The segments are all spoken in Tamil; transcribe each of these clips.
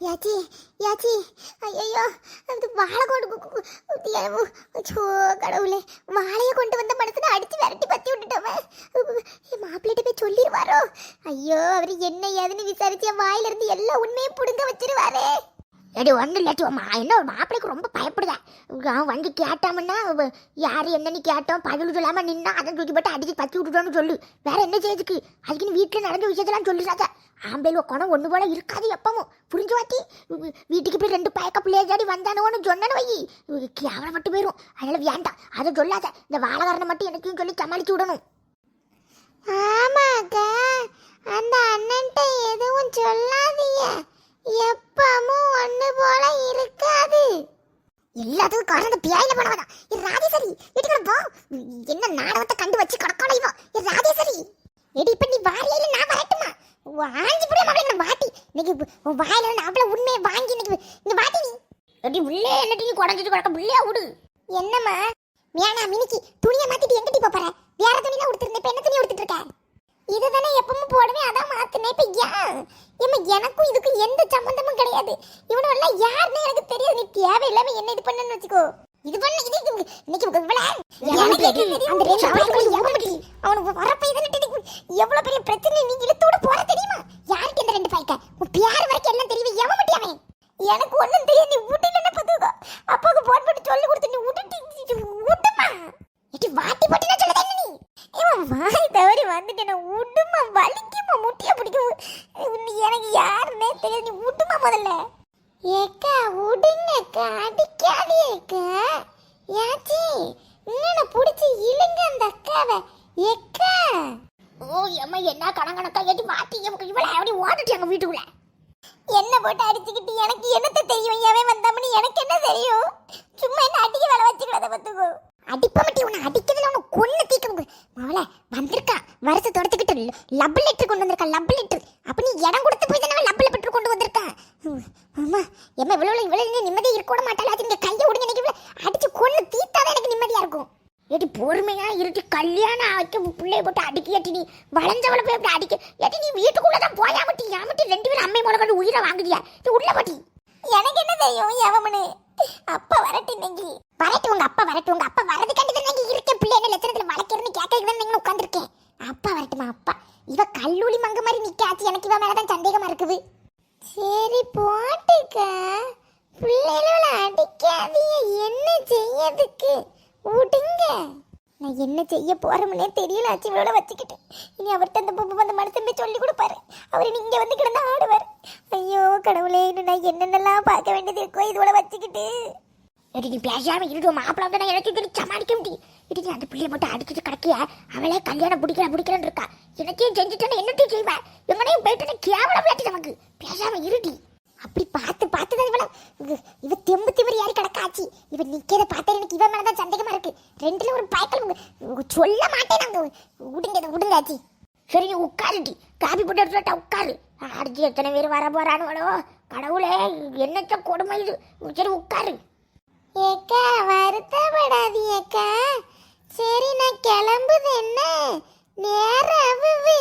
யாச்சி யாச்சி ஐயோ அது வாழை கொண்டு சோ கடவுளே வாழையை கொண்டு வந்த மனசுல அடித்து விரட்டி பத்தி விட்டுட்டோமே என் மாப்பிள்ளைகிட்ட போய் சொல்லிடுவாரோ ஐயோ அவர் என்ன ஏதுன்னு விசாரிச்சு என் எல்லா உண்மையும் பிடுங்க வச்சிருவாரே எடி ஒன்றும் இல்லாட்டி மா- என்ன மாப்பிளைக்கு மாப்பிள்ளைக்கு ரொம்ப பயப்படுதா. அவன் வந்து கேட்டாமன்னா யார் என்னன்னு கேட்டோம் பதில் சொல்லாமல் நின்னா அதை தூக்கி போட்டு அடிச்சு பத்தி விட்டுட்டோன்னு சொல்லு. வேற என்ன செய்யுதுக்கு அதுக்குன்னு வீட்டில் நடந்த விஷயத்தெல்லாம் சொல்லிடுறாங்க ஆம்பளை குணம் ஒன்று போல இருக்காது எப்பவும். புரிஞ்சு வாட்டி? வீட்டுக்கு போய் ரெண்டு பயக்க பிள்ளையாடி வந்தானோன்னு சொன்னனு வை கேவலம் மட்டும் போயிடும் அதனால வேண்டாம். அதை சொல்லாத. இந்த வாழகாரனை மட்டும் எனக்கும் சொல்லி சமாளிச்சு விடணும் ஆமாக்கா அந்த அண்ணன்ட்ட எதுவும் சொல்லாதீங்க எப்பவும் ஒண்ணு போல இருக்காது எல்லாத்துக்கும் காரணம் பியாயில போனவதான் இது ராஜேஸ்வரி வீட்டுக்கு போ என்ன நாடகத்தை கண்டு வச்சு கிடக்கான இவன் இது ராஜேஸ்வரி எடி இப்ப நீ வாரியில நான் வரட்டுமா ஆஞ்சி புடிய மகளே நான் வாட்டி இன்னைக்கு உன் வாயில இருந்து அவ்வளவு உண்மையை வாங்கி இன்னைக்கு இந்த வாட்டி நீ. எடி உள்ளே என்னடி நீ குடஞ்சிட்டு கிடக்க? உள்ளே விடு என்னம்மா? மியானா மினிக்கு துணியை மாத்திட்டு எங்கடி போப் போற? வேற துணிலாம் உடுத்திருந்தேன். இப்ப என்ன துணி உடுத்திட்டு இருக்க? இதுதானே எப்பவும் போடுவேன் அதான் மாத்தினேன். இப்ப ஏன் ஏம்மா எனக்கும் இதுக்கும் எந்த சம்பந்தமும் கிடையாது. இவனும் எல்லாம் யாருன்னு எனக்கு தெரியாது. நீ தேவையில்லாம என்ன இது பண்ணன்னு வச்சுக்கோ. இது பண்ண இது இன்னைக்கு இவங்க இவ்வளவு எனக்கு தெரியும். அந்த ரெண்டு பையன்களும் எவன்டி? அவனுக்கு வரப்ப இதனிட்டு எவ்வளவு பெரிய பிரச்சனை நீ இழுத்தோட போற தெரியுமா யாருக்கு இந்த ரெண்டு பைக்க உன் பேர் வரைக்கும் எல்லாம் தெரியும் எவன் மட்டும் அவன் எனக்கு ஒண்ணும் தெரியாது நீ விட்டுலன்னு பாத்துக்கோ அப்பாவுக்கு போன் பண்ணி சொல்லி கொடுத்து நீ விட்டுட்டு விட்டுமா இட்டி வாட்டி போட்டு நான் சொல்லுதேன் நீ இவன் வாய் தவறி வந்துட்டேன் விடுமா வலிக்குமா? முட்டியை பிடிக்கும். எனக்கு யாருன்னே தெரியாது நீ விட்டுமா முதல்ல. ஏக்கா விடுங்கக்கா அடிக்காதேக்கா யாச்சி இன்னும் பிடிச்சி இழுங்க அந்த அக்காவை. ஏக்கா. ஓ அம்மா என்ன கணக்கணக்கா ஏட்டி வாட்டி இவ்வளோ அப்படி ஓடிட்டு எங்கள் வீட்டுக்குள்ள. என்ன போட்டு அடிச்சுக்கிட்டு எனக்கு என்னத்த தெரியும்? எவன் வந்தாமனு எனக்கு என்ன தெரியும்? சும்மா என்ன அடிக்க வேலை வச்சுக்கிறத பத்துக்கோ அடிப்ப மட்டும் உன்னை அடிக்கிறதுல உன்னை கொன்று தீக்க மவளை வந்திருக்கா. வருஷ தொடத்துக்கிட்டு லவ் லெட்டர் கொண்டு வந்திருக்கா லவ் லெட்டர் அப்ப நீ இடம் கொடுத்து போய் தானே லவ் லெட்டர் கொண்டு வந்திருக்கா? அம்மா எம்மா இவ்வளவு இவ்வளோ நிம்மதியாக இருக்க கூட மாட்டாளா? அது இங்க கையை விடுங்க எனக்கு அடிச்சு கொண்டு தீத்தாதான் எனக்கு நிம்மதியா இருக்கும். ஏட்டி பொறுமையா இருட்டி கல்யாணம் ஆக்கி பிள்ளைய போட்டு அடிக்க ஏட்டி நீ வளைஞ்சவளை போய் அப்படி அடிக்க. ஏட்டி நீ வீட்டுக்குள்ளே தான் போயா மட்டி ஏமட்டி ரெண்டு பேரும் அம்மை முளை உயிரை வாங்குதியா? இது உள்ள பட்டி எனக்கு என்ன தெரியும் எவமனு அப்பா வரட்டு இன்னைக்கு வரட்டு உங்க அப்பா வரட்டு உங்க அப்பா. வரது கண்டு தான் இருக்கேன். பிள்ளை என்ன லட்சணத்தில் வளர்க்கிறேன்னு கேட்கறதுக்கு தான் நீங்க உட்காந்துருக்கேன் அப்பா வரட்டுமா அப்பா. இவ கல்லூலி மங்க மாதிரி நிக்காச்சு. எனக்கு இவ மேலதான் சந்தேகமா இருக்குது. சரி போட்டுக்க. பிள்ளைகள அடிக்காதீங்க. என்ன செய்யறதுக்கு விடுங்க நான் என்ன செய்ய போறோம்னே தெரியல. ஆச்சு இவளோட வச்சுக்கிட்டு. இனி அவர்கிட்ட அந்த பொம்பு அந்த மனசை போய் சொல்லி கொடுப்பாரு. அவர் இங்கே வந்து கிடந்து ஆடுவார். ஐயோ கடவுளே இன்னும் நான் என்னென்னலாம் பார்க்க வேண்டியது இருக்கோ இதோட வச்சுக்கிட்டு. எடி நீ பேசாம இருட்டு மாப்பிள்ள வந்து நான் எனக்கு சொல்லி சமாளிக்க முடியும். இடி அந்த பிள்ளைய மட்டும் அடிச்சுட்டு கிடக்கிய? அவளே கல்யாணம் பிடிக்கிற பிடிக்கிறேன்னு இருக்கா. எனக்கையும் செஞ்சுட்டேன்னு என்னத்தையும் செய்வேன் எங்கனையும் போயிட்டு கேவலம் விளையாட்டு நமக்கு. பேசாம இருட்டி அப்படி பார்த்து பார்த்து தான் இவள இவ- தெம்பு திமிரி யாரு கிடக்காச்சு. இவ நிக்கிறத பார்த்தா எனக்கு இவன் மேலதான் சந்தேகமா இருக்கு. ரெண்டுல ஒரு பயக்கல் சொல்ல மாட்டேன் நாங்க விடுங்க விடுங்காச்சி சரி நீ உட்காருடி. காபி போட்டு எடுத்துட்டா உட்காரு. அடிச்சு எத்தனை பேர் வர போறானுவளோ கடவுளே என்னத்த கொடுமை இது? சரி உட்காரு. ஏக்கா வருத்தப்படாதி ஏக்கா சரி நான் கிளம்புது என்ன? நேரம் அவுவு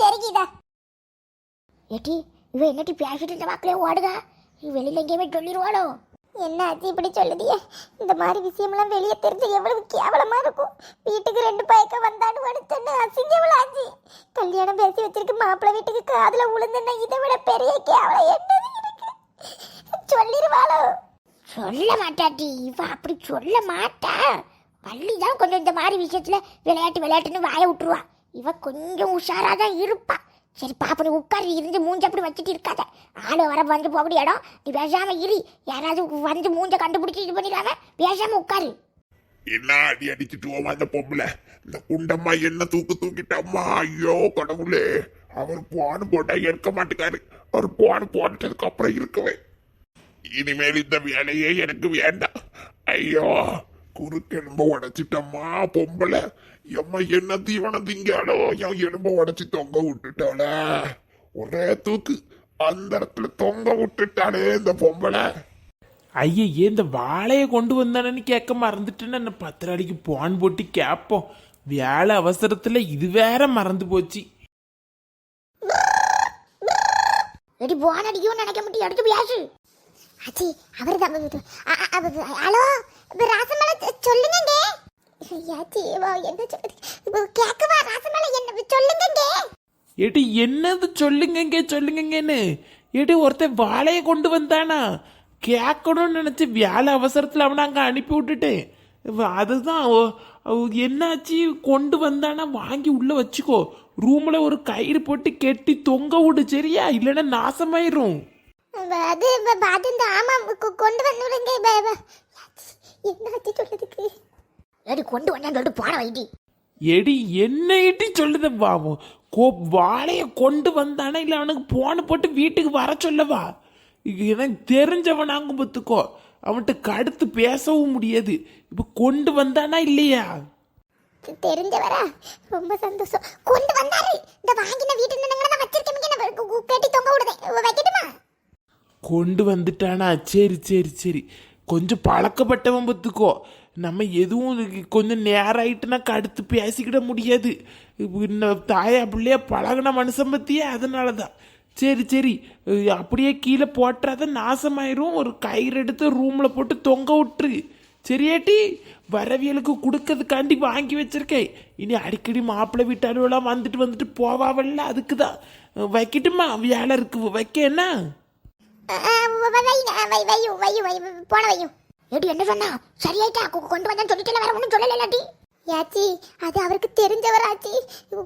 சரி கீதா. ஏட்டி இவ என்னட்டி பேசிட்டு இருந்த வாக்கிலே ஓடுதா? வெளியில எங்கேயுமே சொல்லிடுவாளோ என்ன ஆச்சு இப்படி சொல்லுதியே? இந்த மாதிரி விஷயம்லாம் வெளியே தெரிஞ்சு எவ்வளவு கேவலமா இருக்கும். வீட்டுக்கு ரெண்டு பயக்க வந்தான்னு வடுத்தன்னு அசிங்கவள ஆச்சு கல்யாணம் பேசி வச்சிருக்கு மாப்பிள்ளை வீட்டுக்கு காதுல விழுந்துன்னா இதை விட பெரிய கேவலம் என்னது இருக்கு? சொல்லிடுவாளோ சொல்ல மாட்டாட்டி இவ அப்படி சொல்ல மாட்டா. பள்ளி தான் கொஞ்சம் இந்த மாதிரி விஷயத்துல விளையாட்டு விளையாட்டுன்னு வாய விட்டுருவா. இவ கொஞ்சம் உஷாராக தான் இருப்பா. சரி பாப்பா நீ உட்காரு. இருந்து மூஞ்ச அப்படி வச்சுட்டு இருக்காத. ஆளு வர வந்து போகக்கூடிய இடம். நீ பேசாம இரு. யாராவது வந்து மூஞ்ச கண்டுபிடிச்சி இது பண்ணிடாம பேசாம உட்காரு. என்ன அடி அடிச்சுட்டு போவா அந்த பொம்பளை. இந்த குண்டம்மா என்ன தூக்கு தூக்கிட்டம்மா ஐயோ கடவுளே. அவர் போன போட்டா இருக்க மாட்டேக்காரு. அவர் போன போட்டதுக்கு அப்புறம் இருக்கவே இனிமேல் இந்த வேலையே எனக்கு வேண்டாம். ஐயோ குறுக்கு எலும்ப உடைச்சிட்டம்மா பொம்பளை. எம்மா என்ன தீவனம் திங்காளோ? என் எலும்ப உடைச்சு தொங்க விட்டுட்டாள. ஒரே தூக்கு. அந்த இடத்துல தொங்க விட்டுட்டாளே இந்த பொம்பளை. ஐயே இந்த வாழையை கொண்டு வந்தானன்னு கேட்க மறந்துட்டேன்னு என்ன பத்திராடிக்கு போன் போட்டு கேட்போம். வேலை அவசரத்துல இது வேற மறந்து போச்சு. எடி போன் அடிக்கும் நினைக்க முடியும் எடுத்து பேசு. அச்சி அவர் தான் ஹலோ ராசமலை சொல்லுங்க யாச்சி வா, என்ன சொல்லுது கேட்கவா ராசமலை என்ன சொல்லுங்க ஏடி என்னது சொல்லுங்கங்க சொல்லுங்கங்கன்னு. ஏடி ஒருத்தன் வாழையை கொண்டு வந்தானா? கேட்கணும்னு நினச்சி வேலை அவசரத்தில் அவனை அங்கே அனுப்பி விட்டுட்டேன் அதுதான் ஓ- என்னாச்சு? கொண்டு வந்தானா? வாங்கி உள்ளே வச்சுக்கோ. ரூமில் ஒரு கயிறு போட்டு கெட்டி தொங்க விடு சரியா? இல்லைன்னா நாசமாயிரும். அது அது இந்த ஆமா கொ- கொண்டு வந்து விடுங்க ப- ப- என்னாச்சு சொல்லுதுக்கு ஏடி கொண்டு வந்தேன்னு சொல்லிட்டு போன வைடி எடி என்ன இட்டி சொல்லுத பாவம் கோ வாழைய கொண்டு வந்தானா இல்லை அவனுக்கு போன போட்டு வீட்டுக்கு வர சொல்லவா? எனக்கு தெரிஞ்சவனாங்க பத்துக்கோ. அவன்கிட்ட கடுத்து பேசவும் முடியாது. இப்போ கொண்டு வந்தானா இல்லையா? தெரிஞ்சவரா? ரொம்ப சந்தோஷம். கொண்டு வந்தாரு. இந்த வாங்கின வீட்டு நின்னங்க நான் வச்சிருக்கேன். கட்டி தொங்க விடுதேன். வைக்கட்டுமா? கொண்டு வந்துட்டானா? சரி சரி சரி. கொஞ்சம் பழக்கப்பட்டவன் பத்துக்கோ. நம்ம எதுவும் கொஞ்சம் நேரம் ஆயிட்டுனா கடுத்து பேசிக்கிட முடியாது. தாயா பிள்ளையா பழகின மனுஷன் பற்றியே அதனால தான் சரி சரி. அப்படியே கீழே போட்டுறாத நாசமாயிரும். ஒரு கயிறு எடுத்து ரூமில் போட்டு தொங்க விட்டுரு. சரியாட்டி? வரவியலுக்கு கொடுக்கறதுக்காண்டி வாங்கி வச்சிருக்கேன். இனி அடிக்கடி மாப்பிள்ளை வீட்டாளுவெல்லாம் வந்துட்டு வந்துட்டு போவாவல்ல அதுக்கு தான் வைக்கட்டுமா? வேலை இருக்கு. வைக்க என்ன? போன வையும் ஏடி என்ன சொன்னா? சரியாயிட்டா? கொ- கொண்டு வந்தேன்னு சொல்லிட்டு வேற ஒன்றும் சொல்லல இல்லாட்டி. யாச்சி அது அவருக்கு தெரிஞ்சவராச்சி.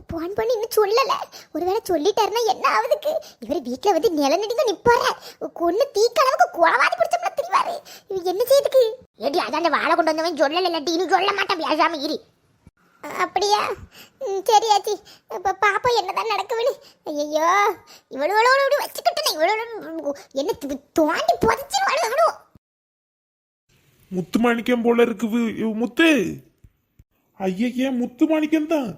போன் பண்ணி இன்னும் சொல்லல. ஒருவேளை சொல்லிட்டாருன்னா என்ன ஆகுதுக்கு இவர் வீட்டுல வந்து நிலநடிங்க நிப்பாரு. கொண்டு தீக்களவுக்கு குளவாதி பிடிச்சோம்னா தெரிவாரு இவர் என்ன செய்யுதுக்கு? ஏடி அதான் வாழை கொண்டு வந்தவன் சொல்லல இல்லாட்டி. இன்னும் சொல்ல மாட்டான். பேசாம இரு. அப்படியா? ம், சரி ஆச்சி. இப்போ பாப்போம் என்னதான் நடக்குதுன்னு? ஐயோ இவ்வளோ இப்படி வச்சுக்கிட்டேன் இவ்வளோ என்ன தோண்டி புதைச்சிருவாಳು அவனு முத்து மாணிக்கம் போல இருக்கு வு- இவ் முத்து. ஐயய்ய முத்து மாணிக்கம் தான்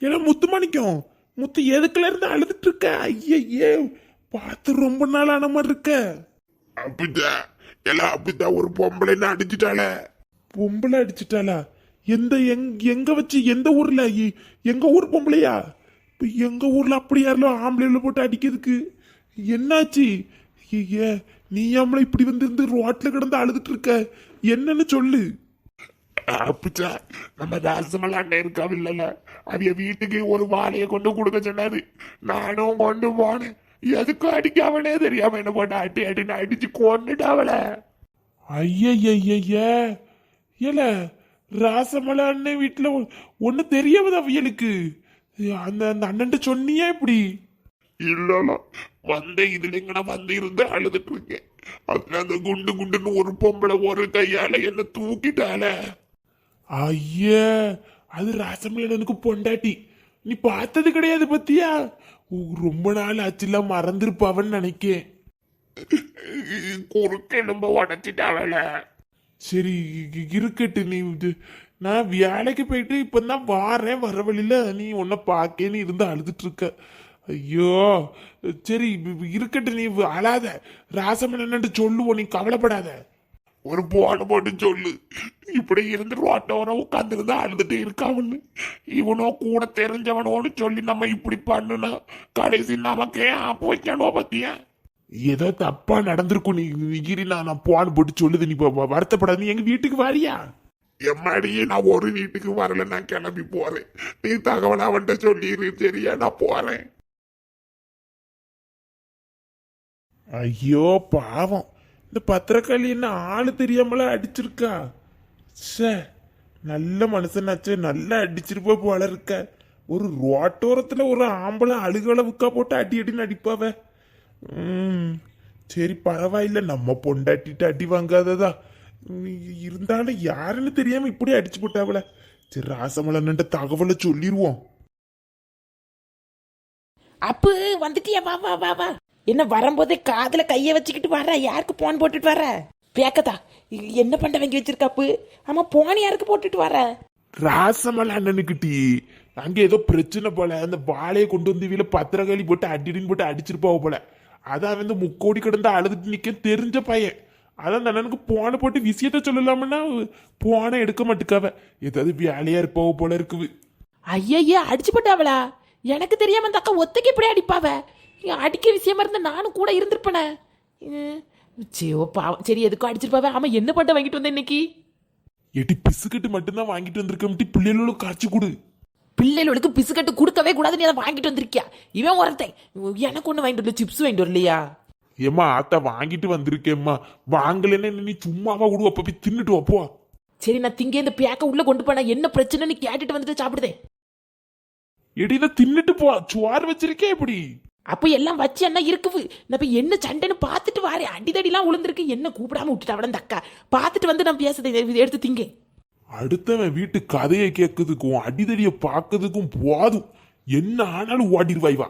ஏன்னா முத்து மாணிக்கம் முத்து எதுக்குல இருந்து அழுதுட்டு இருக்க ஐயய்யே பார்த்து ரொம்ப நாள் ஆன மாதிரி இருக்க. அப்படிதான். எல்லாம் அப்படிதான். ஒரு பொம்பளை அடிச்சிட்டாளே. பொம்பளை அடிச்சிட்டாளா? எந்த எங் எங்க வச்சு எந்த ஊர்ல எங்க ஊர் பொம்பளையா? இப்ப எங்க ஊர்ல அப்படி யாரெல்லாம் ஆம்பளைல போட்டு அடிக்கிறதுக்கு? என்னாச்சு? ஐயே நீ ஆம்பளை இப்படி வந்து இருந்து ரோட்ல கிடந்து அழுதுட்டு இருக்க? என்னன்னு சொல்லு. அப்படிச்சா நம்ம ராசமலா அண்ணன் இருக்காவில்ல அவிய வீட்டுக்கு ஒரு வாழைய கொண்டு கொடுக்க சொன்னாரு. நானும் கொண்டு போனேன். எதுக்கு அடிக்காமலே தெரியாம என்ன போட்டு அடி அடின்னு அடிச்சு கொண்டுட்டாவல ஐயய்யய்ய ஏல ராசமலை அண்ணன் வீட்டுல ஒண்ணு தெரியாமதா அவியலுக்கு அந்த அந்த அண்ணன்ட்ட சொன்னியா இப்படி? இல்லல வந்த இதுல எங்கன வந்து இருந்து அழுதுட்டு இருக்கேன் அதுல அந்த குண்டு குண்டுன்னு ஒரு பொம்பளை ஒரு கையால என்ன தூக்கிட்டால ஐயா அது ராசமலனுக்கு பொண்டாட்டி. நீ பார்த்தது கிடையாது பத்தியா? ரொம்ப நாள் ஆச்சுல மறந்துருப்பாவன்னு நினைக்கேன். குறுக்க எலும்ப உடச்சிட்டாவல சரி இருக்கட்டு நீ இது நான் வேலைக்கு போயிட்டு இப்போ தான் வாரேன் வர வழியில நீ உன்னை பார்க்கேன்னு இருந்து அழுதுட்டு இருக்க ஐயோ சரி இருக்கட்டு நீ அழாத. ராசமலன்னு சொல்லுவோம் நீ கவலைப்படாத. ஒரு போன போட்டு சொல்லு. இப்படி இருந்து உட்காந்துருந்தா உட்கார்ந்து இருந்தா அழுதுட்டு இருக்காவன்னு இவனோ கூட தெரிஞ்சவனோன்னு சொல்லி நம்ம இப்படி பண்ணுனா கடைசி நமக்கே ஆப்பு வைக்கணும் பத்தியா ஏதோ தப்பா நடந்திருக்கும். நீ இரு நான் நான் போன் போட்டு சொல்லுது. நீ வருத்தப்படாது. நீ எங்க வீட்டுக்கு வாரியா? எம்மாடியே நான் ஒரு வீட்டுக்கு வரல. நான் கிளம்பி போறேன். நீ தகவல் அவன்கிட்ட சொல்லிடு சரியா? நான் போறேன். ஐயோ பாவம். இந்த பத்திரக்காளி என்ன ஆளு தெரியாமல அடிச்சிருக்கா? ச்சே நல்ல மனுஷனாச்சு. நல்லா அடிச்சிருப்பா போல இருக்க. ஒரு ரோட்டோரத்துல ஒரு ஆம்பளை அழுகளவுக்கா போட்டு அடி அடின்னு அடிப்பாவ. ம். சரி பரவாயில்ல. நம்ம பொண்டாட்டிட்டு அடி வாங்காததா? இருந்தாலும் யாருன்னு தெரியாம இப்படி அடிச்சு போட்டாவல சரி ராசமலன்ட்ட தகவலை சொல்லிடுவோம் அப்பு வந்துட்டியா? வா வா வா வா. என்ன வரும்போதே காதுல கைய வச்சுக்கிட்டு வர யாருக்கு போன் போட்டுட்டு வர பேக்கதா என்ன பண்ண வாங்கி வச்சிருக்க அப்பு. ஆமா போன் யாருக்கு போட்டுட்டு வர ராசமல் அண்ணனுக்கிட்டி அங்க ஏதோ பிரச்சனை போல. அந்த வாழையை கொண்டு வந்து வீல பத்திரகாளி போட்டு அடிடின்னு போட்டு அடிச்சிருப்பாவ போல. அதான் வந்து முக்கோடி கிடந்து அழுதுட்டு நிக்க தெரிஞ்ச பையன். அதான் அந்த அண்ணனுக்கு போனை போட்டு விஷயத்த சொல்லலாம்னா போனை எடுக்க மாட்டுக்காவ. ஏதாவது வேலையா இருப்பாவ போல இருக்குது. ஐயய்யா அடிச்சு போட்டாவளா? எனக்கு தெரியாம அந்த அக்கா ஒத்தைக்கு இப்படி அடிப்பாவ? அடிக்கிற விஷயமா இருந்தா நானும் கூட இருந்திருப்பேனே. ஐயோ பாவம். சரி எதுக்கும் அடிச்சிருப்பாவே? ஆமா என்ன பண்ண வாங்கிட்டு வந்தேன் இன்னைக்கு? எட்டி பிசுக்கட்டு மட்டும்தான் வாங்கிட்டு வந்திருக்கேன் பிள்ளைகளும் காய்ச்சி கொடு. பிள்ளைகளுக்கு பிசுக்கட்டு கொடுக்கவே கூடாது நீ அதை வாங்கிட்டு வந்திருக்கியா? இவன் ஒருத்தன். எனக்கு ஒன்று வாங்கிட்டு வரல சிப்ஸ் வாங்கிட்டு வரலையா? ஏம்மா ஆத்தா வாங்கிட்டு வந்திருக்கேம்மா. வாங்கலைன்னு நீ சும்மாவா விடு அப்ப போய் தின்னுட்டு வாப்போ சரி நான் திங்க இந்த பேக்க உள்ள கொண்டு போனா என்ன பிரச்சனைன்னு கேட்டுட்டு வந்துட்டு சாப்பிடுதேன். எடி இதை தின்னுட்டு போ. சுவார் வச்சிருக்கே எப்படி அப்ப எல்லாம் வச்சு என்ன இருக்குது? நான் இப்ப என்ன சண்டைன்னு பார்த்துட்டு வாரேன். அடிதடிலாம் உளுந்திருக்கு. என்ன கூப்பிடாம விட்டுட்டு அவள அக்கா? பார்த்துட்டு வந்து நான் பேசுறதை இதை எடுத்து திங்க. அடுத்தவன் வீட்டு கதையை கேட்கறதுக்கும் அடிதடியை பார்க்கறதுக்கும் போதும் என்ன ஆனாலும் ஓடிடுவாய்வா